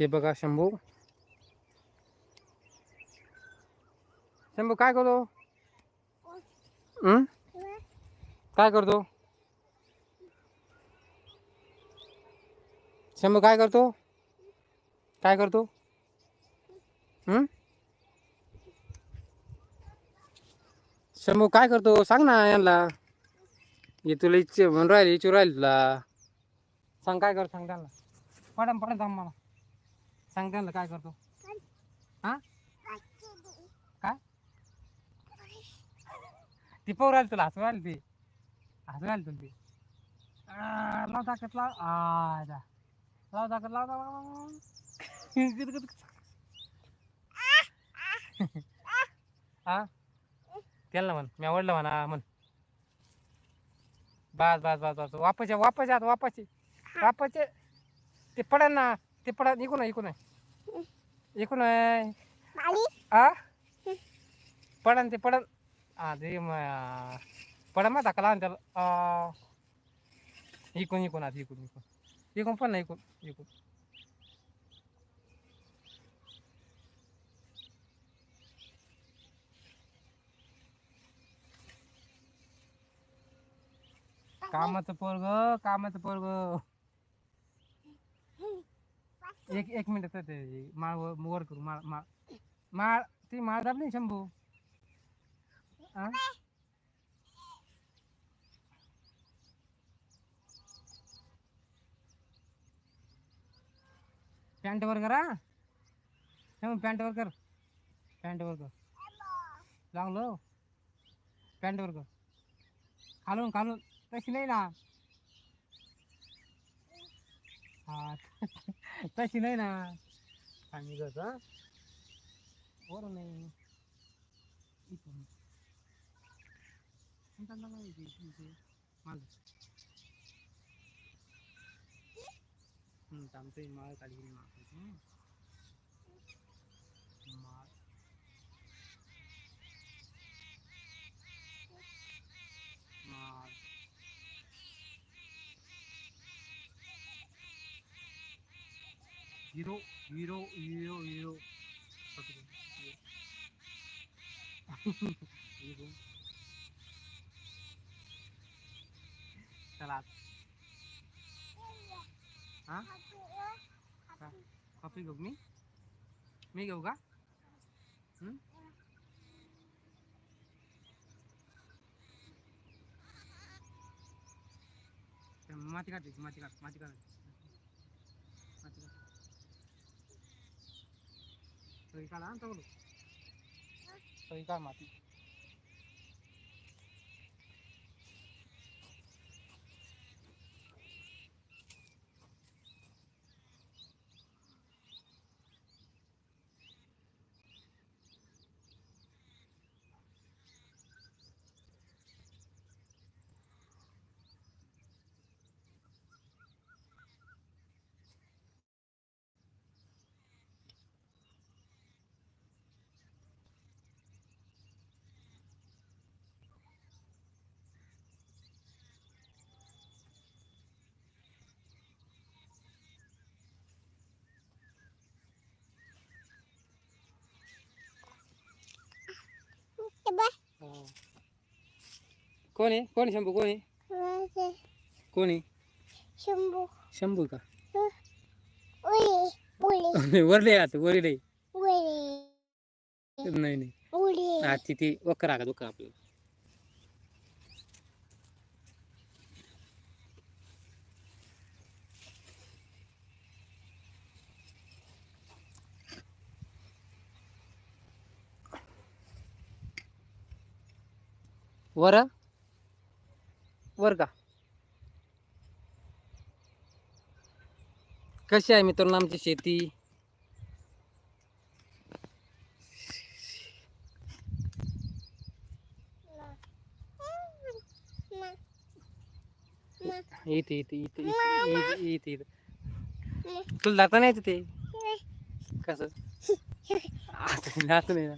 हे बघा शंभू. शंभू काय करतो? काय करतो? शंभू काय करतो? काय करतो? शंभू काय करतो? सांग ना यांना. हे तुला इच्छा म्हणून राहिली इच्छू राहिली तुला. सांग काय कर सांग त्यांना. पडम पडम थांब मला. सांग त्यांना काय करतो. हा? काय? ती पोर आली तुला हसू आली ती. हसू आली तुला ती. लाव ताकद लाव. आ जा. लाव ताकद लाव हा? त्याला म्हण. मी आवडलं म्हणा म्हण. बस बस बस बस. वापस वापस वापस. वापस. ते पडन ना. ते पडन इकून आहे, इकून आहे. इकून आहे. आ? पडन ते पडन हा ते म- पडन मग लावून त्याला? आ. इकून इकून आता इकून इकून. इकून पण नाही इकून इकून. कामाचं पोरग कामाचं पोरग. एक एक मिनिट तर ते माळ वर वर करू माळ माळ माळ ती माळ दाबली ना शंभू। हा? पॅन्ट वर करा शंभू पॅन्ट वर कर पॅन्ट वर कर। चांगलं पॅन्ट वर कर। खालून खालून तशी नाही ना। हा तशी नाही ना. आम्ही कसं बरं नाही. इथून. आमचं माळ काढली माळ माळ Hero hero hero hero hero चला हा का? कॉफी घेऊ मी मी घेऊ का हं? ते माती काढ त्याची, माती काढ माती काढ સૈકા લાવ તો સૈકા માંથી कोण? आहे कोण शंभू? कोण? आहे कोण? आहे शंभू. शंभू का? वरले आता वरले नाही नाही. हा तिथे वक्र का दुःख आपलं. वर? वर का. कशी आहे मित्रांनो आमची शेती? इथे इथे इथे इथे इथे इथे तुला जाता नाही ते? कसं? जात नाही ना